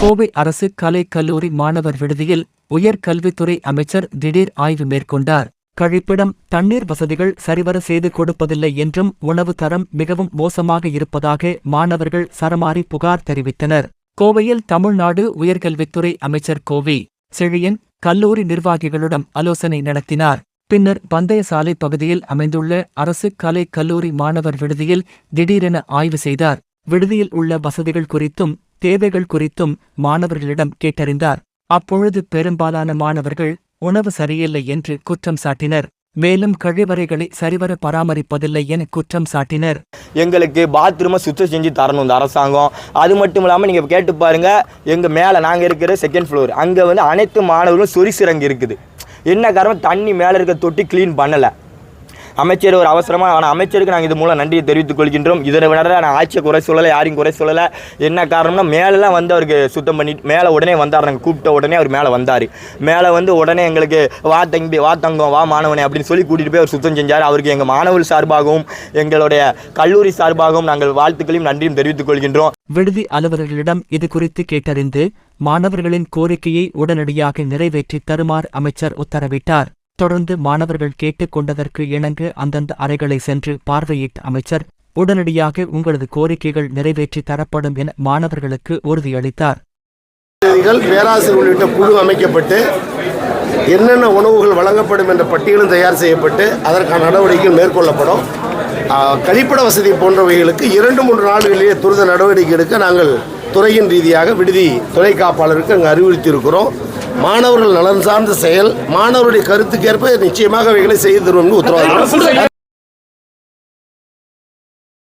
கோவை அரசு கலை கல்லூரி மாணவர் விடுதியில் உயர்கல்வித்துறை அமைச்சர் திடீர் ஆய்வு மேற்கொண்டார். கழிப்பிடம் தண்ணீர் வசதிகள் சரிவர செய்து கொடுப்பதில்லை என்றும் உணவு தரம் மிகவும் மோசமாக இருப்பதாக மாணவர்கள் சரமாரி புகார் தெரிவித்தனர். கோவையில் தமிழ்நாடு உயர்கல்வித்துறை அமைச்சர் கோவி செழியன் கல்லூரி நிர்வாகிகளிடம் ஆலோசனை நடத்தினார். பின்னர் பந்தயசாலை பகுதியில் அமைந்துள்ள அரசு கலை கல்லூரி மாணவர் விடுதியில் திடீரென ஆய்வு செய்தார். விடுதியில் உள்ள வசதிகள் குறித்தும் தேவைகள் குறித்தும் மாணவர்களிடம் கேட்டறிந்தார். அப்பொழுது பெரும்பாலான மாணவர்கள் உணவு சரியில்லை என்று குற்றம் சாட்டினர். மேலும் கழிவறைகளை சரிவர பராமரிப்பதில்லை என குற்றம் சாட்டினர். எங்களுக்கு பாத்ரூமை சுத்தம் செஞ்சு தரணும் இந்த அரசாங்கம். அது மட்டும் இல்லாமல் நீங்கள் கேட்டு பாருங்க எங்கள் மேலே நாங்கள் இருக்கிற செகண்ட் ஃப்ளோர் அங்கே வந்து அனைத்து மாணவர்களும் சொரிசிறங்கு இருக்குது. என்ன காரணம்? தண்ணி மேலே இருக்க தொட்டி க்ளீன் பண்ணலை. அமைச்சர் ஒரு அவசரமாக ஆனால் அமைச்சருக்கு நாங்கள் இது மூலம் நன்றியை தெரிவித்துக் கொள்கின்றோம். இதனை விட நான் ஆட்சியை குறை சொல்லலை யாரையும் குறை சொல்லலை. என்ன காரணம்னா மேலெலாம் வந்து அவருக்கு சுத்தம் பண்ணி மேலே உடனே வந்தார். நாங்கள் கூப்பிட்ட உடனே அவர் மேலே வந்தார். மேலே வந்து உடனே எங்களுக்கு வா தங்கி வா தங்கம் வா மாணவனே அப்படின்னு சொல்லி கூட்டிகிட்டு போய் அவர் சுத்தம் செஞ்சார். அவருக்கு எங்கள் மாணவர் சார்பாகவும் எங்களுடைய கல்லூரி சார்பாகவும் நாங்கள் வாழ்த்துக்களையும் நன்றியும் தெரிவித்துக் கொள்கின்றோம். விடுதி அலுவலர்களிடம் இது குறித்து கேட்டறிந்து மாணவர்களின் கோரிக்கையை உடனடியாக நிறைவேற்றி தருமாறு அமைச்சர் உத்தரவிட்டார். தொடர்ந்து மாணவர்கள் கேட்டுக் கொண்டதற்கு இணங்க அந்தந்த அறைகளை சென்று பார்வையிட்ட அமைச்சர் உடனடியாக உங்களது கோரிக்கைகள் நிறைவேற்றி தரப்படும் என மாணவர்களுக்கு உறுதியளித்தார். பேராசிரியர் உள்ளிட்ட குழு அமைக்கப்பட்டு என்னென்ன உணவுகள் வழங்கப்படும் என்ற பட்டியலும் தயார் செய்யப்பட்டு அதற்கான நடவடிக்கைகள் மேற்கொள்ளப்படும். கழிப்பிட வசதி போன்றவைகளுக்கு இரண்டு மூன்று நாடுகளிலேயே துரித நடவடிக்கை எடுக்க நாங்கள் துறையின் ரீதியாக விடுதி துணை காப்பாளருக்கு அங்கே அறிவுறுத்தியிருக்கிறோம். மாணவர்கள் நலன் சார்ந்த செயல் மாணவருடைய கருத்துக்கேற்ப நிச்சயமாக அவைகளை செய்து தருவோம் உத்தரவாதம்.